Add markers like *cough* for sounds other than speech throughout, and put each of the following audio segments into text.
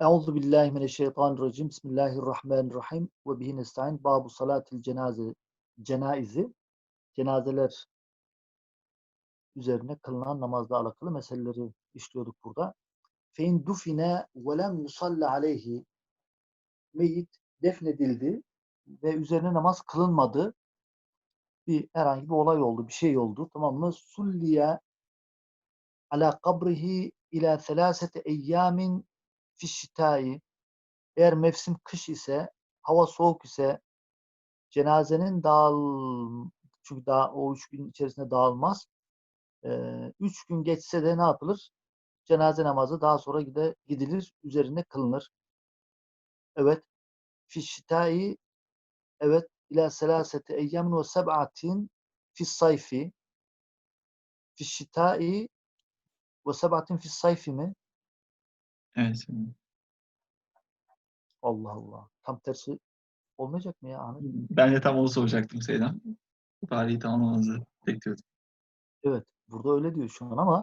Euzu billahi mineşşeytanirracim. Bismillahirrahmanirrahim. Ve bihi nestaîn. Babu salatil cenaze cenaizi. Cenazeler üzerine kılınan namazla alakalı meseleleri işliyorduk burada. Fe in dufine ve lem yusalli aleyhi. Meyyit defnedildi ve üzerine namaz kılınmadı. Bir herhangi bir olay oldu, bir şey oldu. Tamam mı? Sulliye ala kabrihi ila selasete eyyamin fişşitâi eğer mevsim kış ise, hava soğuk ise cenazenin dağıl çünkü daha o üç gün içerisinde dağılmaz. Ee, üç gün geçse de ne yapılır? Cenaze namazı daha sonra gide, gidilir, üzerine kılınır. Evet. Fişşitâi evet ila selasete eyyamin ve seb'atin fis sayfi fişşitâi ve seb'atin fis sayfi mi? Evet. Allah Allah. Tam tersi olmayacak mı ya Ahmet? Ben de tam onu soracaktım Seydam. Tarihi tamamlamanızı bekliyordum. Evet. Burada öyle diyor şu an ama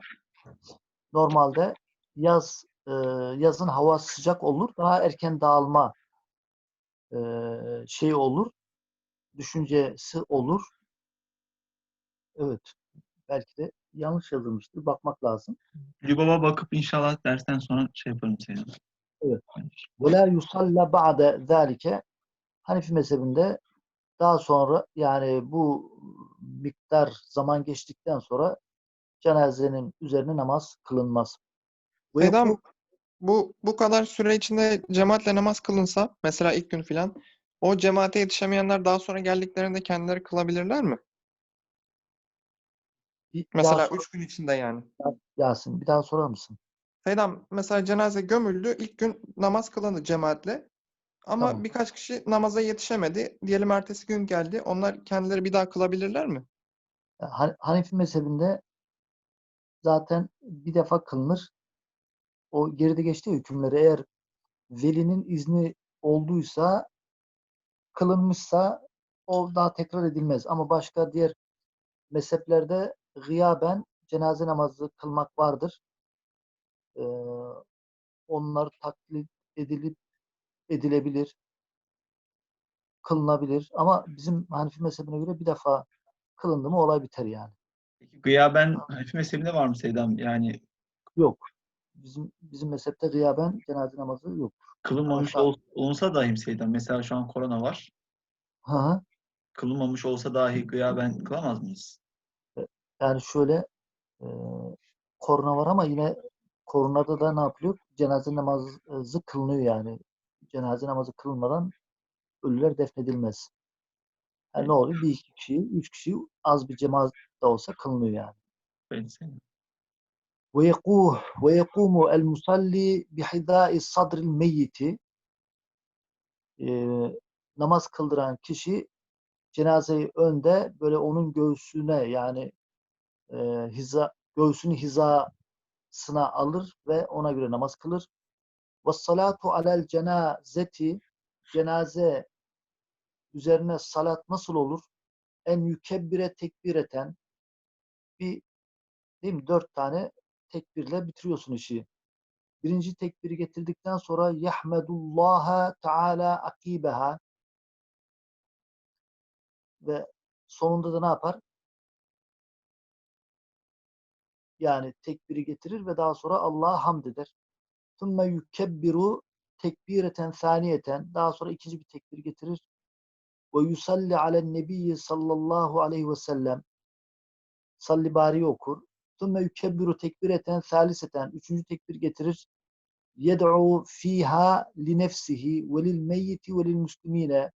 normalde yaz e, yazın hava sıcak olur. Daha erken dağılma e, şey olur. Düşüncesi olur. Evet. Belki de yanlış yazılmıştır. Bakmak lazım. Libaba bakıp inşallah dersten sonra şey yaparım Seydam. Evet. Ve la yusalla ba'de zalike Hanefi mezhebinde daha sonra yani bu miktar zaman geçtikten sonra cenazenin üzerine namaz kılınmaz. Seydam, yok bu bu kadar süre içinde cemaatle namaz kılınsa, mesela ilk gün filan, o cemaate yetişemeyenler daha sonra geldiklerinde kendileri kılabilirler mi? Mesela daha sor- üç gün içinde yani. Yasin bir daha sorar mısın? Seydam, mesela cenaze gömüldü, ilk gün namaz kılındı cemaatle. Ama Tamam. birkaç kişi namaza yetişemedi. Diyelim ertesi gün geldi. Onlar kendileri bir daha kılabilirler mi? Han- Hanefi mezhebinde zaten bir defa kılınır. O geride geçti ya hükümleri eğer velinin izni olduysa kılınmışsa o daha tekrar edilmez. Ama başka diğer mezheplerde gıyaben cenaze namazı kılmak vardır. Ee, onlar taklit edilip edilebilir, kılınabilir. Ama bizim Hanefi mezhebine göre bir defa kılındı mı olay biter yani. Peki gıyaben Hanefi mezhebinde var mı Seydam? Yani Yok. Bizim bizim mezhepte gıyaben cenaze namazı yok. kılınmamış ol, olunsa dahi Seydam. Mesela şu an korona var. Hı hı. Kılınmamış olsa dahi gıyaben kılamaz mıyız? Yani şöyle e, korona var ama yine koronada da ne yapılıyor? Cenaze namazı kılınıyor yani. Cenaze namazı kılınmadan ölüler defnedilmez. Yani ne oluyor? Bir iki kişi, üç kişi az bir cemaat da olsa kılınıyor yani. Ben Seydam. ويقوه ويقوم المصلي بحذاء صدر الميت Ee, namaz kıldıran kişi cenazeyi önde böyle onun göğsüne yani e, hiza göğsünü hizasına alır ve ona göre namaz kılır. Ve salatu alel cenazeti cenaze üzerine salat nasıl olur? En yükebbire tekbireten bir değil mi? Dört tane tekbirle bitiriyorsun işi. Birinci tekbiri getirdikten sonra yahmedullaha teala akibeha ve sonunda da ne yapar? Yani tekbiri getirir ve daha sonra Allah'a hamd eder. Thumma yukebbiru tekbireten saniyeten daha sonra ikinci bir tekbir getirir. Ve yusalli alen nebiyyi sallallahu aleyhi ve sellem salli bari okur. Thumma yukebbiru tekbireten saliseten üçüncü tekbir getirir. Yed'u fiha li nefsihi ve lil meyyiti ve lil muslimine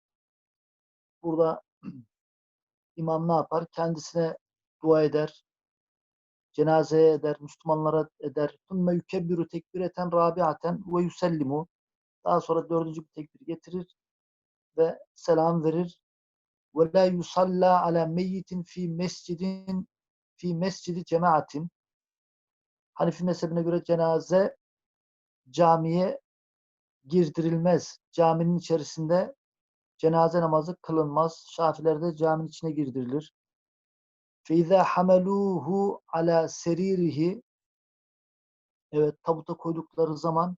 burada *clears throat* imam ne yapar? Kendisine dua eder. Cenazeye eder, Müslümanlara eder. Thumma yukebbiru tekbireten rabiaten ve yusellimu. Daha sonra dördüncü bir tekbir getirir ve selam verir. Ve la yusalla ala meyyitin fi mescidin fi mescidi cemaatin. Hanefi mezhebine göre cenaze camiye girdirilmez. Caminin içerisinde cenaze namazı kılınmaz. Şafilerde caminin içine girdirilir. فَاِذَا حَمَلُوهُ ala seririhi Evet tabuta koydukları zaman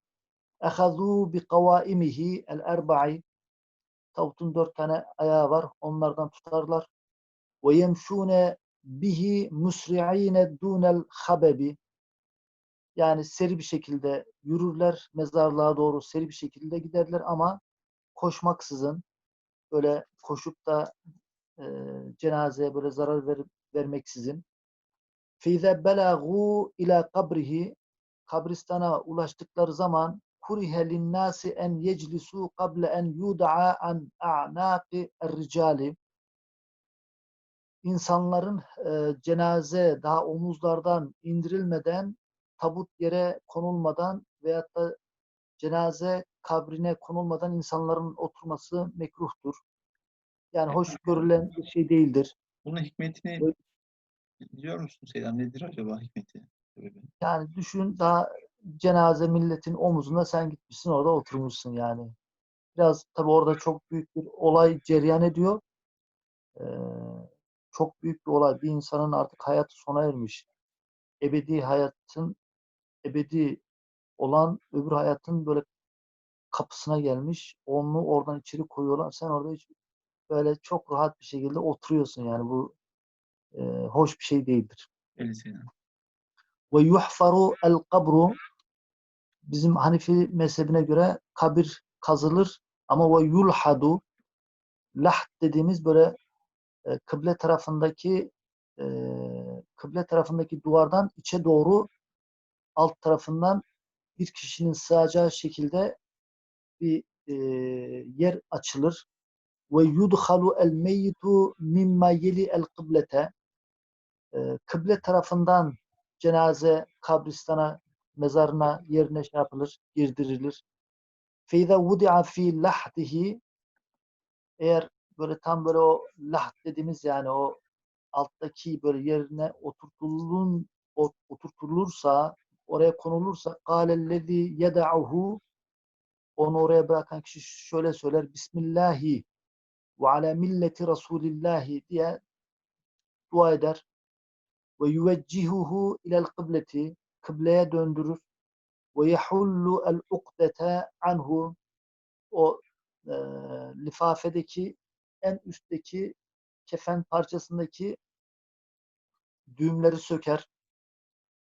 ehazû bi kavaimihi el erba'i tavutun dört tane ayağı var. Onlardan tutarlar. Ve yemşûne bihi musri'ine dunel habebi yani seri bir şekilde yürürler mezarlığa doğru seri bir şekilde giderler ama koşmaksızın böyle koşup da e, cenazeye böyle zarar ver, vermeksizin فَاِذَا بَلَغُوا ila kabrihi kabristana ulaştıkları zaman kurihe linnâsi en yeclisû kable en yuda'a an a'nâki er-ricali insanların e, cenaze daha omuzlardan indirilmeden tabut yere konulmadan veyahut da cenaze kabrine konulmadan insanların oturması mekruhtur. Yani hoş görülen bir şey değildir. Bunun hikmetini biliyor musun Seydam? Nedir acaba hikmeti? Yani düşün daha cenaze milletin omuzunda sen gitmişsin orada oturmuşsun yani. Biraz tabii orada çok büyük bir olay cereyan ediyor. Ee, çok büyük bir olay. Bir insanın artık hayatı sona ermiş. Ebedi hayatın ebedi olan öbür hayatın böyle kapısına gelmiş. Onu oradan içeri koyuyorlar. Sen orada hiç böyle çok rahat bir şekilde oturuyorsun yani bu e, hoş bir şey değildir. Ve yuhfaru el kabru bizim Hanifi mezhebine göre kabir kazılır ama ve yulhadu laht dediğimiz böyle e, kıble tarafındaki e, kıble tarafındaki duvardan içe doğru alt tarafından bir kişinin sığacağı şekilde bir e, yer açılır. Ve yudhalu el meyyitu mimma yeli el kıblete. E, kıble tarafından cenaze kabristana mezarına yerine şey yapılır, girdirilir. Feyza vudi'a fi lahdihi. Eğer böyle tam böyle o lahd dediğimiz yani o alttaki böyle yerine oturtulun oturtulursa oraya konulursa kâlellezî yeda'uhu. Onu oraya bırakan kişi şöyle söyler Bismillahi ve ala milleti Resulillahi diye dua eder ve yüveccihuhu ilel kıbleti kıbleye döndürür ve yehullu el ukdete anhu o e, lifafedeki en üstteki kefen parçasındaki düğümleri söker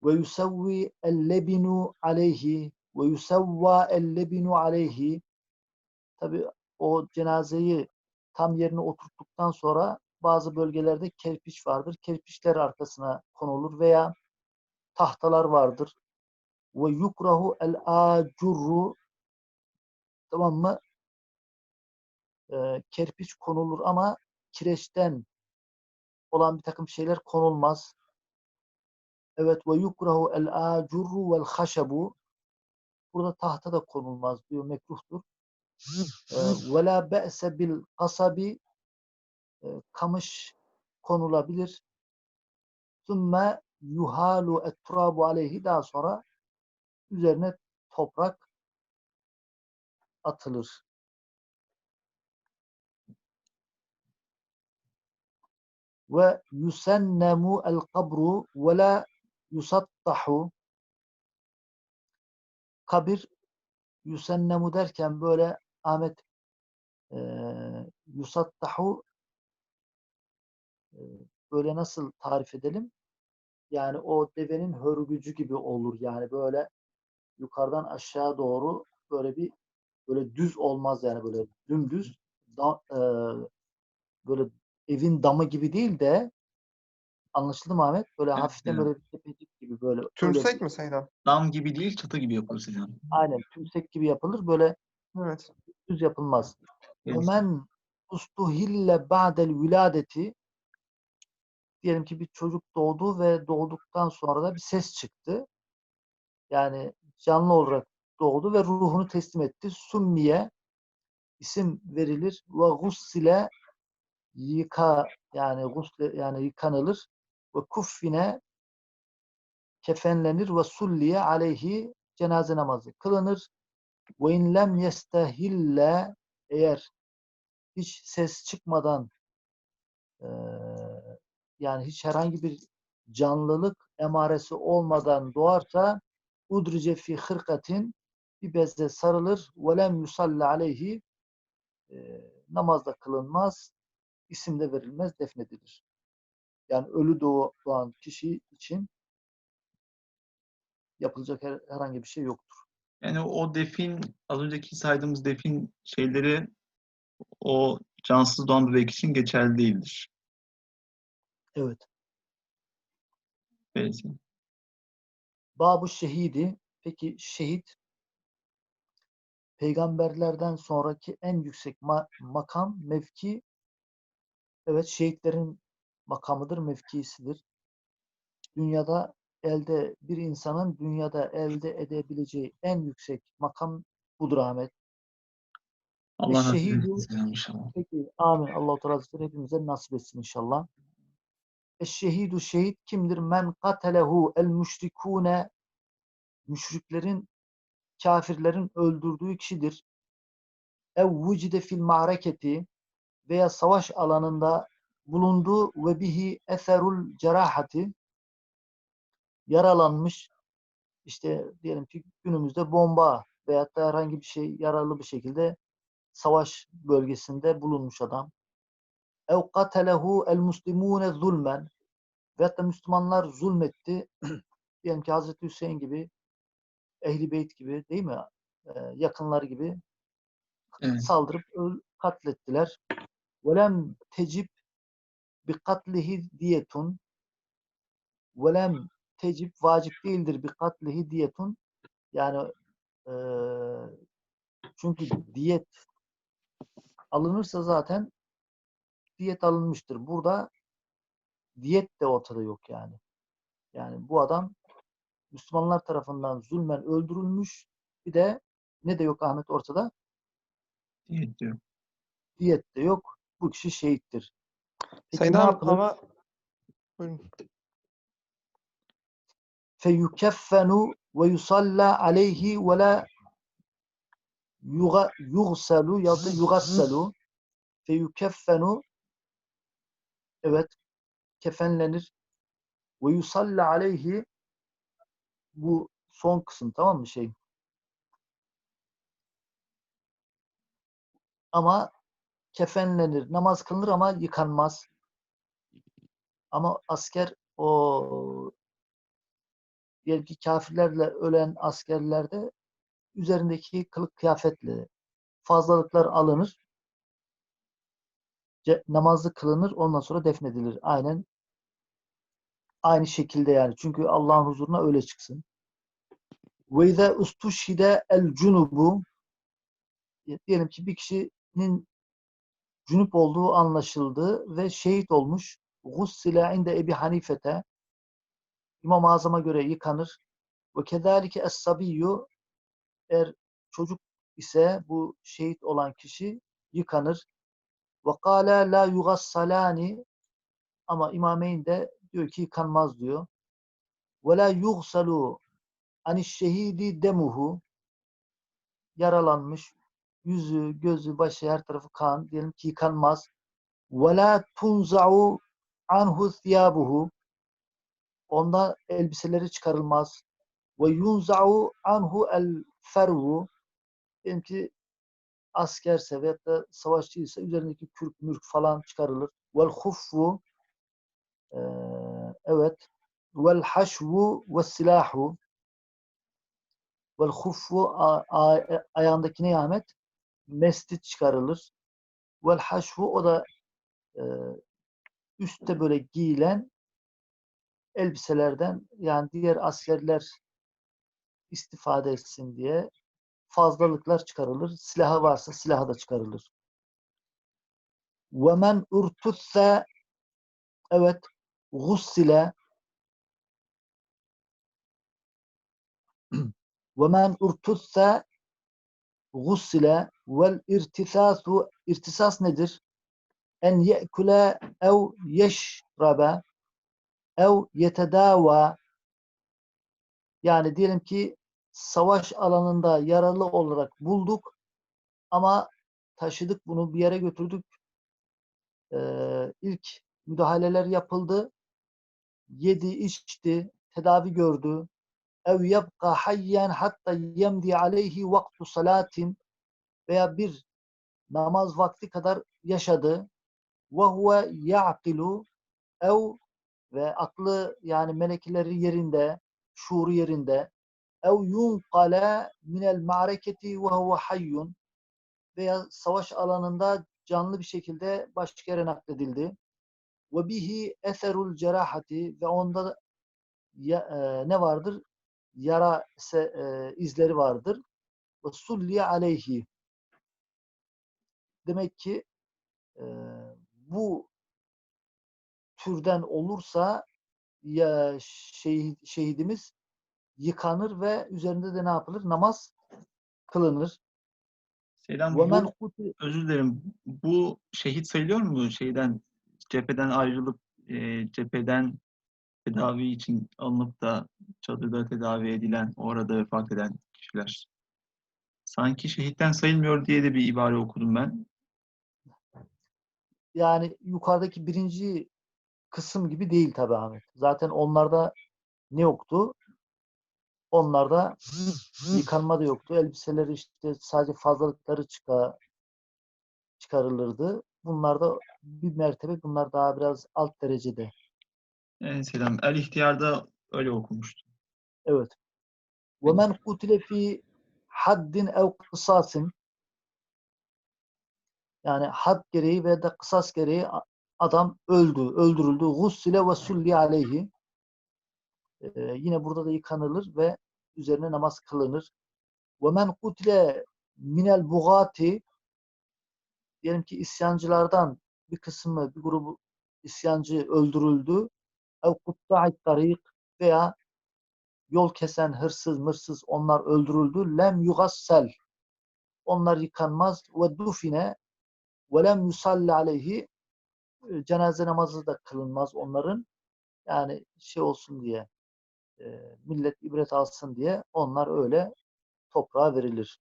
ve yusavvi el lebinu aleyhi ve yusavva el lebinu aleyhi. Tabi o cenazeyi tam yerine oturttuktan sonra bazı bölgelerde kerpiç vardır. Kerpiçler arkasına konulur veya tahtalar vardır. Ve yukrahu el acurru tamam mı? Ee, kerpiç konulur ama kireçten olan bir takım şeyler konulmaz. Evet ve yukrahu el acurru vel haşabu burada tahta da konulmaz diyor mekruhtur. Ve la be'se bil kamış konulabilir. Sümme yuhalu et-turabu aleyhi daha sonra üzerine toprak atılır. Ve yusennemu el kabru ve la yusattahu kabir yusennemu derken böyle Ahmet e, yusattahu e, böyle nasıl tarif edelim? Yani o devenin hörgücü gibi olur. Yani böyle yukarıdan aşağı doğru böyle bir böyle düz olmaz yani böyle dümdüz da, e, böyle evin damı gibi değil de anlaşıldı mı Ahmet? Böyle Evet, hafiften evet. böyle tepecik gibi böyle öyle Tümsek bir- mi Seydam? Dam gibi değil çatı gibi yapılır Seydam. aynen tümsek gibi yapılır. Böyle Evet. Düz yapılmaz. Evet. Ömen ustuhille ba'del viladeti diyelim ki bir çocuk doğdu ve doğduktan sonra da bir ses çıktı. Yani canlı olarak doğdu ve ruhunu teslim etti. Summiye isim verilir ve gussile yıka yani gusle yani yıkanılır ve kuffine kefenlenir ve sulliye aleyhi cenaze namazı kılınır. Ve in lem yestehille eğer hiç ses çıkmadan e, yani hiç herhangi bir canlılık emaresi olmadan doğarsa udrice fi hırkatin bir bezle sarılır ve lem yusalli aleyhi e, namazda kılınmaz isim de verilmez defnedilir. Yani ölü doğan kişi için yapılacak herhangi bir şey yoktur. Yani o defin, az önceki saydığımız defin şeyleri o cansız doğan bebek için geçerli değildir. Evet. Peki. Babu şehidi, peki şehit peygamberlerden sonraki en yüksek ma- makam, mevki evet şehitlerin makamıdır, mevkisidir. Dünyada elde bir insanın dünyada elde edebileceği en yüksek makam budur Ahmet. Allah nasip etsin inşallah. Peki amin. Allah-u Teala hepimize nasip etsin inşallah. Eşşehidu şehit kimdir? Men katelehu el müşrikune müşriklerin kafirlerin öldürdüğü kişidir. Ev vucide fil ma'reketi veya savaş alanında bulunduğu ve bihi eserul cerahati yaralanmış işte diyelim ki günümüzde bomba veyahut da herhangi bir şey yaralı bir şekilde savaş bölgesinde bulunmuş adam. Ev katelehu el muslimune zulmen veyahut da Müslümanlar zulmetti. *clears throat* diyelim ki Hazreti Hüseyin gibi Ehli Beyt gibi değil mi? Ee, yakınları gibi Evet. saldırıp katlettiler. Velem tecib bi katlihi diyetun velem tecib vacip değildir bi katlihi diyetun yani eee, çünkü diyet alınırsa zaten diyet alınmıştır. Burada diyet de ortada yok yani. Yani bu adam Müslümanlar tarafından zulmen öldürülmüş. Bir de ne de yok Ahmet ortada? Diyet diyor. Diyet de yok. Bu kişi şehittir. Peki Sayın yapılır? ama buyurun. Feyukeffenu ve yusalla aleyhi ve la yuga- yughsalu ya da yugassalu feyukeffenu evet kefenlenir. ve yusalla aleyhi bu son kısım tamam mı şey? Ama kefenlenir. Namaz kılınır ama yıkanmaz. Ama asker o diyelim ki kafirlerle ölen askerlerde üzerindeki kılık kıyafetle fazlalıklar alınır. Namazı kılınır, ondan sonra defnedilir. Aynen aynı şekilde yani. Çünkü Allah'ın huzuruna öyle çıksın. Ve izâ ustuşhide el cunubu diyelim ki bir kişinin cünüp olduğu anlaşıldı ve şehit olmuş. Gussile inde Ebi Hanifete İmam-ı Azam'a göre yıkanır. Ve kezalike es-sabiyyu eğer çocuk ise bu şehit olan kişi yıkanır. Ve kâlâ lâ yugassalâni ama İmameyn de diyor ki yıkanmaz diyor. Ve lâ yughsalû anişşehîdi demuhu yaralanmış yüzü, gözü, başı her tarafı kan diyelim ki yıkanmaz. Ve lâ tunza'u anhu thiyâbuhu onda elbiseleri çıkarılmaz. Ve yunza'u anhu el fervu diyelim ki askerse veyahut da savaşçıysa üzerindeki kürk mürk falan çıkarılır. Vel huffu evet vel haşvu ve silahu vel huffu a- ayağındaki ne Ahmet? Mestit çıkarılır. Vel haşvu o da eee, üstte böyle giyilen elbiselerden yani diğer askerler istifade etsin diye fazlalıklar çıkarılır. Silahı varsa silahı da çıkarılır. وَمَنْ اُرْتُثَّ Evet, gussile *clears throat* وَمَنْ اُرْتُثَّ gussile vel irtisasu irtisas nedir? En ye'kule ev yeşrabe ev yetedava yani diyelim ki savaş alanında yaralı olarak bulduk ama taşıdık bunu bir yere götürdük. Ee, ilk müdahaleler yapıldı. Yedi, içti, tedavi gördü. ev yebqa hayyen hatta yemdi aleyhi vaktu salatin veya bir namaz vakti kadar yaşadı ve huve ya'kilu ev ve aklı yani melekeleri yerinde, şuuru yerinde ev yunqale minel ma'reketi ve huve hayyun veya savaş alanında canlı bir şekilde başka yere nakledildi. Ve bihi eserul cerahati ve onda da ya- e, ne vardır? Yara se- e, izleri vardır. Ve sulli aleyhi. Demek ki e, bu türden olursa ya şehit, şehidimiz yıkanır ve üzerinde de ne yapılır? Namaz kılınır. Men bu, kuti- özür dilerim. Bu şehit sayılıyor mu şeyden cepheden ayrılıp e, cepheden tedavi için alınıp da çadırda tedavi edilen, orada vefat eden kişiler. Sanki şehitten sayılmıyor diye de bir ibare okudum ben. yani yukarıdaki birinci kısım gibi değil tabi Ahmet. Zaten onlarda ne yoktu? Onlarda yıkanma da yoktu. Elbiseleri işte sadece fazlalıkları çıka, çıkarılırdı. Bunlar da bir mertebe, bunlar daha biraz alt derecede. En selam. El ihtiyarda öyle okumuştum. Evet. وَمَنْ قُتِلَ ف۪ي haddin ev kısasın yani had gereği ve de kısas gereği a- Adam öldü, öldürüldü. Gussile ve sulli aleyhi. Ee, yine burada da yıkanılır ve üzerine namaz kılınır. Ve men kutile minel bugati diyelim ki isyancılardan bir kısmı, bir grubu isyancı öldürüldü. Ev kutta'it tarik veya yol kesen hırsız, mırsız onlar öldürüldü. Lem yugassel onlar yıkanmaz ve dufine ve lem yusalli aleyhi e, Cenaze namazı da kılınmaz onların. Yani şey olsun diye millet ibret alsın diye onlar öyle toprağa verilir.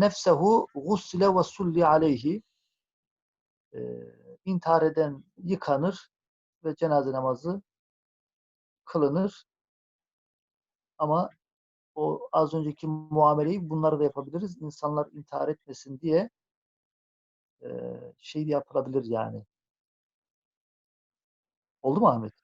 Nefsehu gussile ve sulli aleyhi. E, intihar eden yıkanır ve cenaze namazı kılınır. Ama o az önceki muameleyi bunları da yapabiliriz. İnsanlar intihar etmesin diye şey yapılabilir yani. Oldu mu Ahmet?